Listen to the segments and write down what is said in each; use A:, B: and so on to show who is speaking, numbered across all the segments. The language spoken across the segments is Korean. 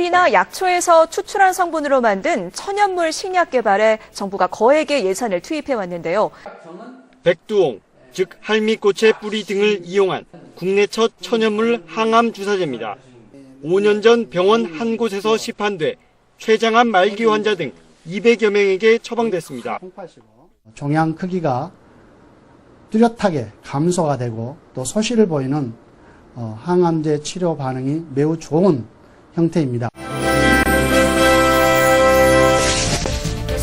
A: 풀이나 약초에서 추출한 성분으로 만든 천연물 신약 개발에 정부가 거액의 예산을 투입해 왔는데요.
B: 백두홍, 즉 할미꽃의 뿌리 등을 이용한 국내 첫 천연물 항암 주사제입니다. 5년 전 병원 한 곳에서 시판돼 췌장암 말기 환자 등 200여 명에게 처방됐습니다.
C: 종양 크기가 뚜렷하게 감소가 되고 또 소실을 보이는 어, 항암제 치료 반응이 매우 좋은 형태입니다.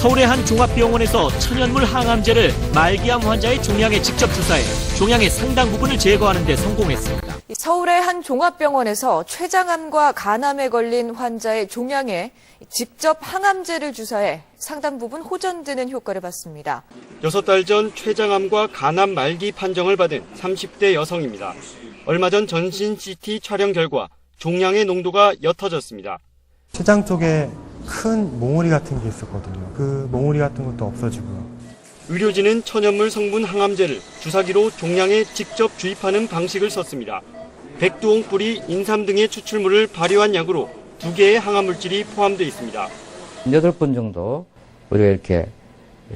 D: 서울의 한 종합병원에서 천연물 항암제를 말기암 환자의 종양에 직접 주사해 종양의 상당 부분을 제거하는 데 성공했습니다.
A: 서울의 한 종합병원에서 췌장암과 간암에 걸린 환자의 종양에 직접 항암제를 주사해 상당 부분 호전되는 효과를 봤습니다.
B: 6달 전 췌장암과 간암 말기 판정을 받은 30대 여성입니다. 얼마 전 전신 CT 촬영 결과 종양의 농도가 옅어졌습니다.
E: 췌장 쪽에 큰 몽우리 같은 게 있었거든요. 그 몽우리 같은 것도 없어지고요.
B: 의료진은 천연물 성분 항암제를 주사기로 종양에 직접 주입하는 방식을 썼습니다. 백두홍 뿌리, 인삼 등의 추출물을 발효한 약으로 두 개의 항암물질이 포함되어 있습니다.
F: 여덟 번 정도 우리가 이렇게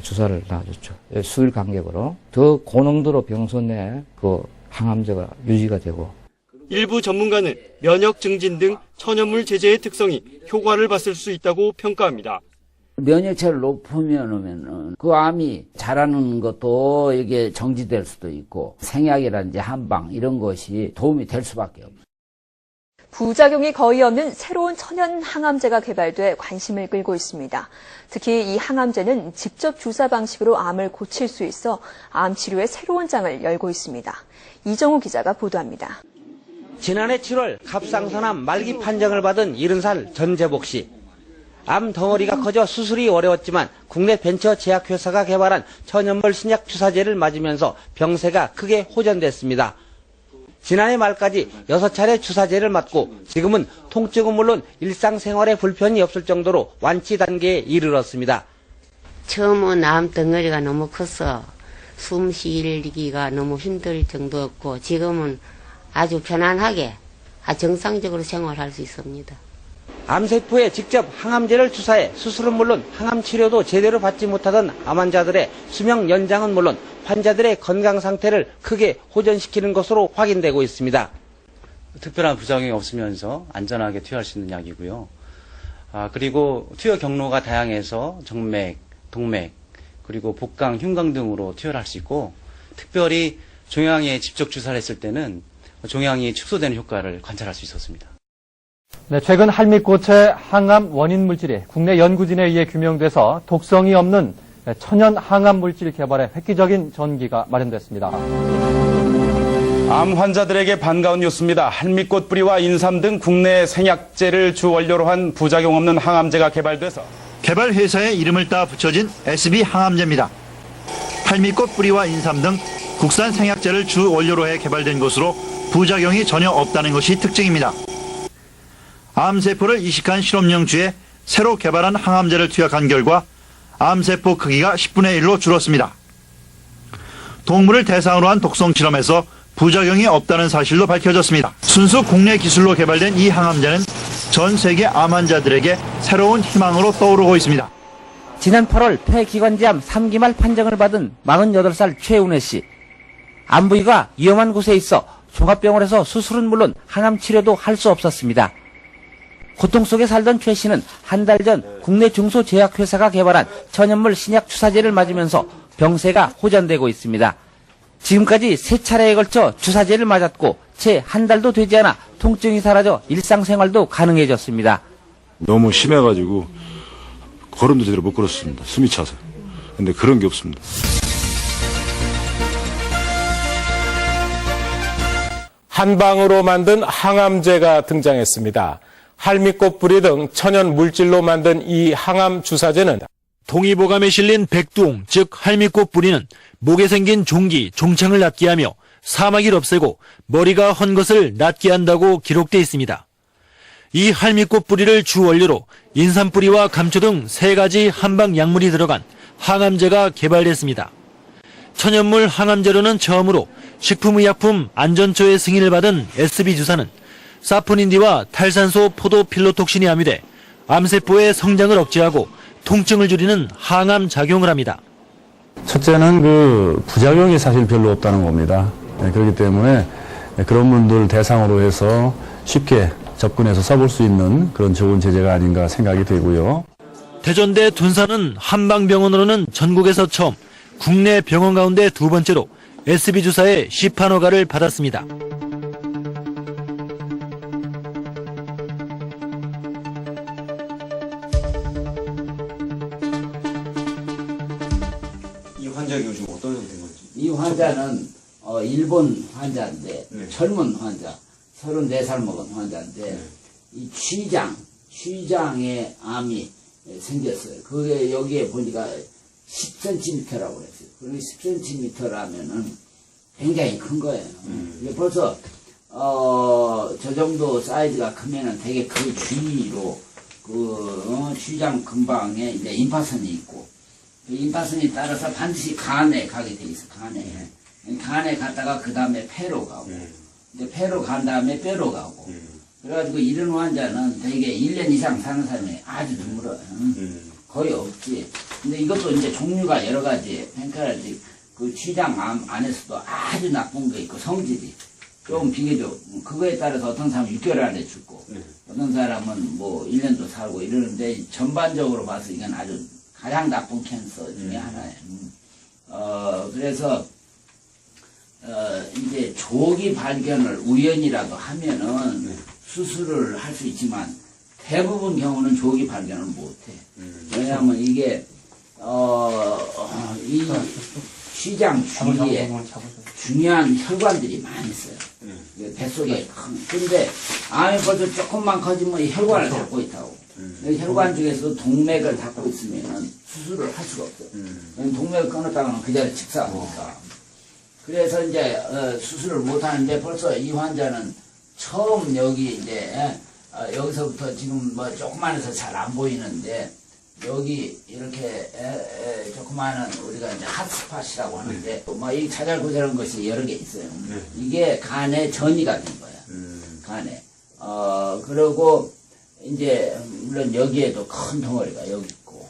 F: 주사를 놔줬죠. 수일 간격으로. 더 고농도로 병소 내에 그 항암제가 유지가 되고
B: 일부 전문가는 면역 증진 등 천연물 제제의 특성이 효과를 봤을 수 있다고 평가합니다.
G: 면역체를 높으면은 그 암이 자라는 것도 이게 정지될 수도 있고 생약이라든지 한방 이런 것이 도움이 될 수밖에 없어요.
A: 부작용이 거의 없는 새로운 천연 항암제가 개발돼 관심을 끌고 있습니다. 특히 이 항암제는 직접 주사 방식으로 암을 고칠 수 있어 암 치료의 새로운 장을 열고 있습니다. 이정우 기자가 보도합니다.
H: 지난해 7월 갑상선암 말기 판정을 받은 70살 전재복 씨. 암 덩어리가 커져 수술이 어려웠지만 국내 벤처 제약회사가 개발한 천연물 신약 주사제를 맞으면서 병세가 크게 호전됐습니다. 지난해 말까지 6차례 주사제를 맞고 지금은 통증은 물론 일상생활에 불편이 없을 정도로 완치 단계에 이르렀습니다.
I: 처음은 암 덩어리가 너무 커서 숨 쉬기가 너무 힘들 정도였고 지금은 아주 편안하게 아, 정상적으로 생활할 수 있습니다.
H: 암세포에 직접 항암제를 주사해 수술은 물론 항암 치료도 제대로 받지 못하던 암 환자들의 수명 연장은 물론 환자들의 건강 상태를 크게 호전시키는 것으로 확인되고 있습니다.
J: 특별한 부작용이 없으면서 안전하게 투여할 수 있는 약이고요. 아, 그리고 투여 경로가 다양해서 정맥, 동맥, 그리고 복강, 흉강 등으로 투여를 할 수 있고, 특별히 종양에 직접 주사를 했을 때는 종양이 축소되는 효과를 관찰할 수 있었습니다.
K: 네, 최근 할미꽃의 항암 원인 물질이 국내 연구진에 의해 규명돼서 독성이 없는 천연 항암 물질 개발에 획기적인 전기가 마련됐습니다.
L: 암 환자들에게 반가운 뉴스입니다. 할미꽃 뿌리와 인삼 등 국내 생약제를 주 원료로 한 부작용 없는 항암제가 개발돼서
M: 개발 회사의 이름을 따 붙여진 SB 항암제입니다. 할미꽃 뿌리와 인삼 등 국산 생약제를 주 원료로 해 개발된 것으로 부작용이 전혀 없다는 것이 특징입니다. 암세포를 이식한 실험용 쥐에 새로 개발한 항암제를 투약한 결과 암세포 크기가 10분의 1로 줄었습니다. 동물을 대상으로 한 독성 실험에서 부작용이 없다는 사실도 밝혀졌습니다. 순수 국내 기술로 개발된 이 항암제는 전 세계 암 환자들에게 새로운 희망으로 떠오르고 있습니다.
G: 지난 8월 폐기관지암 3기 말 판정을 받은 48살 최은혜 씨. 암 부위가 위험한 곳에 있어 종합병원에서 수술은 물론 항암 치료도 할 수 없었습니다. 고통 속에 살던 최 씨는 한 달 전 국내 중소제약회사가 개발한 천연물 신약 주사제를 맞으면서 병세가 호전되고 있습니다. 지금까지 세 차례에 걸쳐 주사제를 맞았고 채 한 달도 되지 않아 통증이 사라져 일상생활도 가능해졌습니다.
N: 너무 심해가지고 걸음도 제대로 못 걸었습니다. 숨이 차서. 근데 그런 게 없습니다.
O: 한방으로 만든 항암제가 등장했습니다. 할미꽃 뿌리 등 천연 물질로 만든 이 항암 주사제는
D: 동의보감에 실린 백두홍, 즉 할미꽃 뿌리는 목에 생긴 종기, 종창을 낫게 하며 사마귀를 없애고 머리가 헌 것을 낫게 한다고 기록돼 있습니다. 이 할미꽃 뿌리를 주 원료로 인삼 뿌리와 감초 등 세 가지 한방 약물이 들어간 항암제가 개발됐습니다. 천연물 항암제로는 처음으로 식품의약품 안전처의 승인을 받은 SB 주사는 사포닌디와 탈산소 포도 필로톡신이 함유돼 암세포의 성장을 억제하고 통증을 줄이는 항암 작용을 합니다.
P: 첫째는 그 부작용이 사실 별로 없다는 겁니다. 네, 그렇기 때문에 그런 분들 대상으로 해서 쉽게 접근해서 써볼 수 있는 그런 좋은 제재가 아닌가 생각이 되고요.
D: 대전대 둔산은 한방병원으로는 전국에서 처음 국내 병원 가운데 두 번째로 SB 주사의 시판 허가를 받았습니다.
Q: 이 환자가 요즘 어떤 상태인 건지.
R: 이 환자는 어, 일본 환자인데 젊은 환자, 34살 먹은 환자인데 이 취장, 취장에 암이 생겼어요. 그게 여기에 보니까 10cm라고 그랬어요. 그러면 10cm라면은 굉장히 큰 거예요. 이게 벌써 어, 저 정도 사이즈가 크면은 되게 그 주위로 그 어, 취장 근방에 이제 임파선이 있고 그 임파선이 따라서 반드시 간에 가게 돼 있어 간에. 간에 갔다가 그 다음에 폐로 가고 이제 폐로 간 다음에 뼈로 가고. 그래가지고 이런 환자는 되게 1년 이상 사는 사람이 아주 드물어요. 거의 없지 근데 이것도 이제 종류가 여러 가지 그러니까 그 취장암 안에서도 아주 나쁜 게 있고 성질이 좀 비교적 그거에 따라서 어떤 사람은 6개월 안에 죽고 어떤 사람은 뭐 1년도 살고 이러는데 전반적으로 봐서 이건 아주 가장 나쁜 캔서 중에 하나예요. 음. 어, 그래서 어, 이제 조기 발견을 우연이라도 하면은 수술을 할 수 있지만 대부분 경우는 조기 발견을 못해. 왜냐하면 이게 어, 어, 이 시장 주위에 중요한 혈관들이 많이 있어요. 그 뱃속에 큰. 근데 암이 벌써 조금만 커지면 이 혈관을 닫고 있다고. 이 혈관 중에서 동맥을 닫고 있으면 수술을 할 수가 없어요. 왜냐면 동맥을 끊었다가는 그 자리에 직사하니까. 그래서 이제 어, 수술을 못 하는데 벌써 이 환자는 처음 여기 이제 어, 여기서부터 지금 뭐 조그만해서 잘 안 보이는데 여기 이렇게 에, 에, 조그마한 우리가 이제 핫스팟이라고 하는데 뭐이 자잘구잘한 것이 여러 개 있어요. 이게 간에 전이가 된 거야. 간에. 어 그리고 이제 물론 여기에도 큰 덩어리가 여기 있고.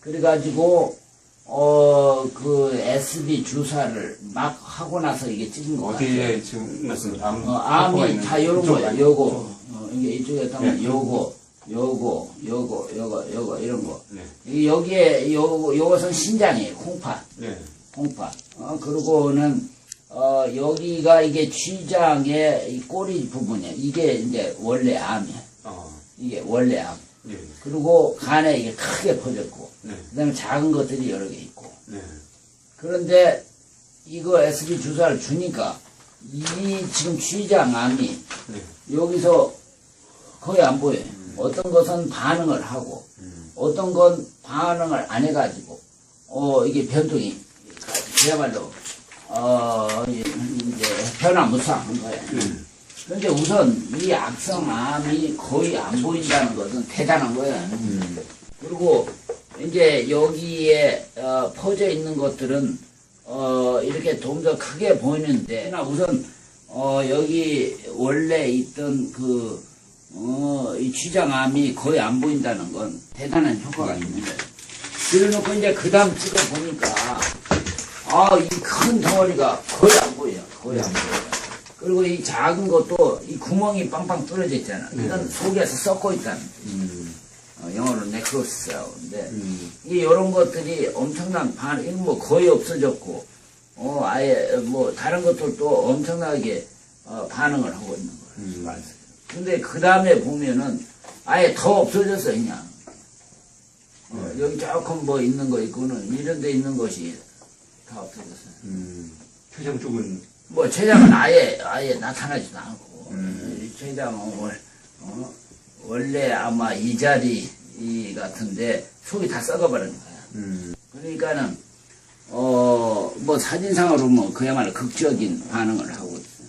R: 그래가지고 어 그 SB 주사를 막 하고 나서 이게 찍은 거 같아요.
Q: 어디에 지금 맞습니다. 암,
R: 어, 암이 다
Q: 이쪽
R: 거야. 요거. 어, 이게 이쪽에 보면
Q: 네.
R: 요거, 요거, 요거, 요거, 요거, 이런 거.
Q: 네.
R: 이 여기에 요, 요것은 신장이에요. 콩팥.
Q: 네.
R: 콩팥. 어, 그리고는, 어, 여기가 이게 쥐장의 이 꼬리 부분이야. 이게 이제 원래 암이야.
Q: 어.
R: 이게 원래 암.
Q: 예.
R: 그리고 간에 이게 크게 퍼졌고.
Q: 네.
R: 그 다음에 작은 것들이 여러 개 있고.
Q: 네.
R: 그런데 이거 SB 주사를 주니까 이 지금 쥐장암이
Q: 네.
R: 여기서 거의 안 보여요. 어떤 것은 반응을 하고 어떤 건 반응을 안 해가지고 어 이게 변동이 그야말로 어 이제 변화무쌍한 거예요. 그런데 우선 이 악성암이 거의 안 보인다는 것은 대단한 거예요. 그리고 이제 여기에 어, 퍼져 있는 것들은 어, 이렇게 좀 더 크게 보이는데 나 우선 어, 여기 원래 있던 그 어, 이 취장암이 거의 안 보인다는 건 대단한 효과가 있는 거예요. 그래놓고 이제 그 다음 찍어 보니까 아, 이 큰 덩어리가 거의 안 보여요. 거의 안 보여요. 그리고 이 작은 것도 이 구멍이 빵빵 뚫어져 있잖아. 이건 속에서 썩고 있다는 거지. 어, 영어로 네크로스라고인데 이 이런 것들이 엄청난 반, 이건 뭐 거의 없어졌고, 어 아예 뭐 다른 것들도 엄청나게 어, 반응을 하고 있는 거예요. 근데 그 다음에 보면은 아예 더 없어졌어 그냥. 어, 여기 조금 뭐 있는 거 있고는 이런 데 있는 것이 다 없어졌어요.
Q: 표정 쪽은
R: 뭐 췌장은 아예 아예 나타나지도 않고 이 췌장은 월, 어, 원래 아마 이 자리 이 같은데 속이 다 썩어버린 거야. 그러니까는 어 뭐 사진상으로 뭐 그야말로 극적인 반응을 하고 있어요.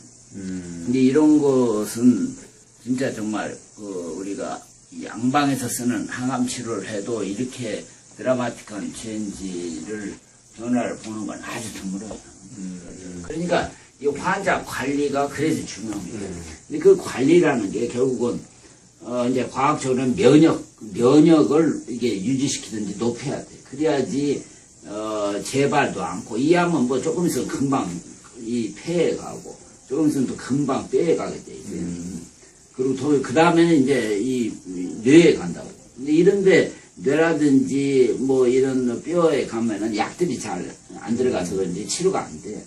R: 근데 이런 것은 진짜 정말 그 우리가 양방에서 쓰는 항암 치료를 해도 이렇게 드라마틱한 체인지를 변화를 보는 건 아주 드물어요. 그러니까 이 환자 관리가 그래서 중요합니다. 근데 그 관리라는 게 결국은 어 이제 과학적으로는 면역 면역을 이게 유지시키든지 높여야 돼. 그래야지 어 재발도 않고 이 암은 뭐 조금 있으면 금방 이 폐에 가고 조금 있으면 또 금방 뼈에 가게 돼 있어요. 그리고 또그 다음에는 이제 이 뇌에 간다고. 근데 이런데 뇌라든지 뭐 이런 뼈에 가면은 약들이 잘 안 들어가서 그런지 치료가 안 돼.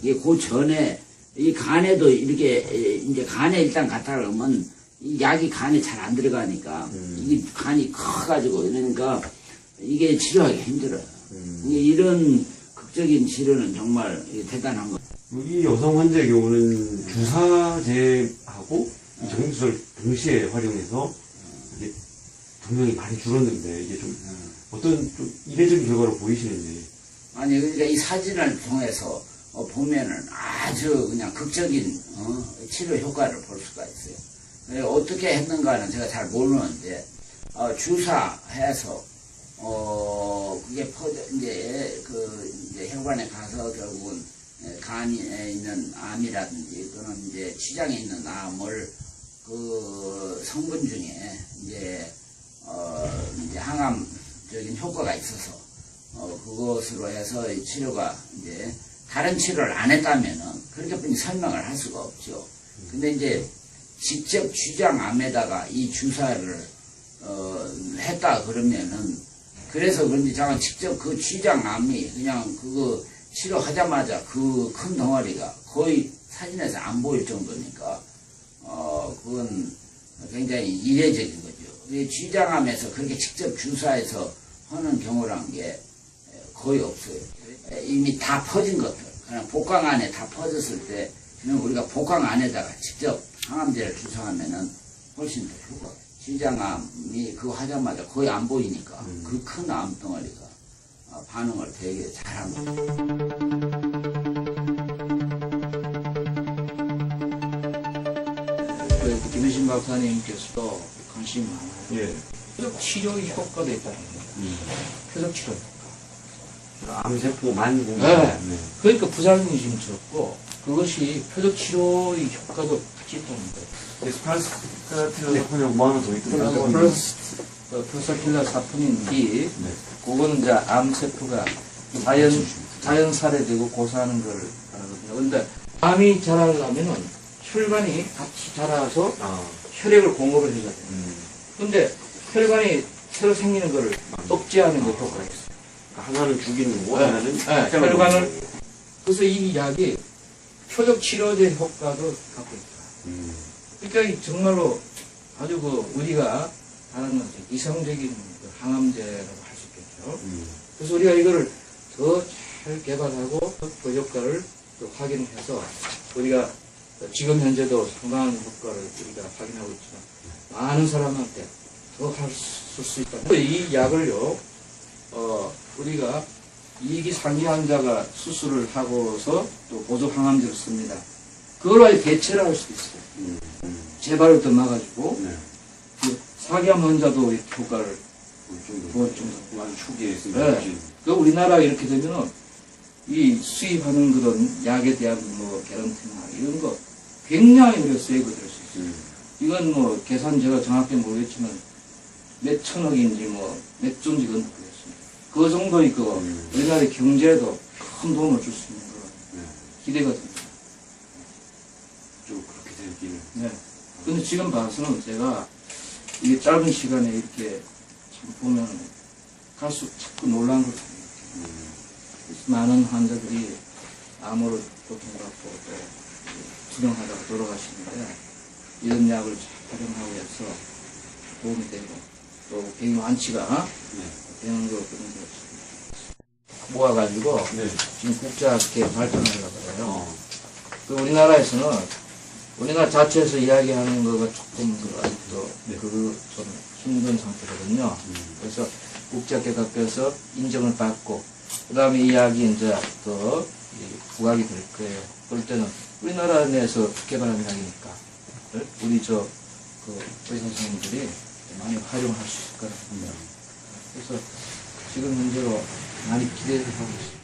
R: 이게 그 전에 이 간에도 이렇게 에, 이제 간에 일단 갔다 그러면 이 약이 간에 잘 안 들어가니까 이게 간이 커가지고 이러니까 이게 치료하기 힘들어요. 이게 이런 극적인 치료는 정말 대단한 거.
Q: 이 여성 환자의 경우는 주사제하고 이 정수를 동시에 활용해서 이게 분명히 많이 줄었는데 이게 좀 어떤 좀 이례적인 결과로 보이시는지
R: 아니 그러니까 이 사진을 통해서 어, 보면은 아주 그냥 극적인 어, 치료 효과를 볼 수가 있어요. 예, 어떻게 했는가는 제가 잘 모르는데 어, 주사해서 어 그게 퍼져 이제 그 이제 혈관에 가서 결국은 예, 간에 있는 암이라든지 또는 이제 췌장에 있는 암을 그 성분 중에 이제 어 이제 항암적인 효과가 있어서 어, 그것으로 해서 이 치료가 이제 다른 치료를 안 했다면은 그렇게 뿐이 설명을 할 수가 없죠. 근데 이제 직접 쥐장암에다가 이 주사를 어, 했다 그러면은 그래서 그런지 제가 직접 그 쥐장암이 그냥 그거 치료하자마자 그 큰 덩어리가 거의 사진에서 안 보일 정도니까 어 그건 굉장히 이례적인 거죠. 이 쥐장암에서 그렇게 직접 주사해서 하는 경우란 게 거의 없어요. 이미 다 퍼진 것들, 그냥 복강 안에 다 퍼졌을 때, 그냥 우리가 복강 안에다가 직접 항암제를 주사하면은 훨씬 더 효과가. 쥐장암이 그거 하자마자 거의 안 보이니까 그 큰 암덩어리가 어, 반응을 되게 잘한 거죠.
S: 그 김혜신 박사님께서도 관심이 많아요.
Q: 예.
S: 표적 치료의 효과도 있다는 거예요. 표적 치료.
Q: 암세포만 보면
S: 네.
Q: 네.
S: 그러니까 부작용이 지금 적고 그것이 표적 치료의 효과도 같이 있다는 거예요.
Q: 사포는 뭐 하나 더 있더라고요.
S: 플러스 프로사필라 사포닌이 그거는 이제 암세포가 자연 자연 살해되고 고사하는 걸 말하거든요. 근데 암이 자라려면은 혈관이 같이 자라서 혈액을 공급을 해줘야 돼요. 근데 혈관이 새로 생기는 거를 억제하는 게 효과가 있어요.
Q: 하나는 죽이는 거고
S: 네.
Q: 하나는
S: 네, 혈관을. 그래서 이 약이 표적 치료제 효과도 갖고 있다. 그러니까 이 정말로 아주 그 우리가 말하는 이상적인 그 항암제라고 할 수 있겠죠. 그래서 우리가 이거를 더 잘 개발하고 그 효과를 또 확인해서 우리가 지금 현재도 상당한 효과를 우리가 확인하고 있지만 많은 사람한테 더 할 수 있다. 이 약을요, 어, 우리가 이기 상기 환자가 수술을 하고서 또 보조 항암제를 씁니다. 그걸로 아예 대체를 할 수도 있어요. 재발을 더 막아주고, 그 사기암 환자도 효과를
Q: 초기에 있으면
S: 네. 그 우리나라 이렇게 되면은 이 수입하는 그런 약에 대한 뭐 개런티나 이런 거 굉장히 우리가 세이브 될 수 있어요. 이건 뭐 계산 제가 정확히 모르겠지만 몇 천억인지 뭐 몇 조인지 그건 모르겠습니다. 그 정도의 그 우리나라의 경제에도 큰 도움을 줄 수 있는 그런 기대가 됩니다.
Q: 좀 그렇게 되기를.
S: 네. 근데 지금 봐서는 제가 이게 짧은 시간에 이렇게 참 보면 갈수록 자꾸 놀란 걸 봐요. 많은 환자들이 암으로 고통받고 또 투병하다가 돌아가시는데 이런 약을 잘 활용하고 해서 도움이 되고 또 병이 완치가 되는 거 그런 거 모아가지고 지금 국자학회 발전하려고 그래요. 그 우리나라에서는 우리나라 자체에서 이야기하는 거가 조금 그 아직도 그좀 힘든 상태거든요. 그래서 국제학회학교에서 인정을 받고 그 다음에 이 약이 이제 더이 부각이 될 거예요. 그럴 때는 우리나라 내에서 개발한 약이니까 우리 저 그 의사 선생님들이 많이 활용할 수 있을 거라고 봅니다. 그래서 지금 현재로 많이 기대를 하고 있습니다.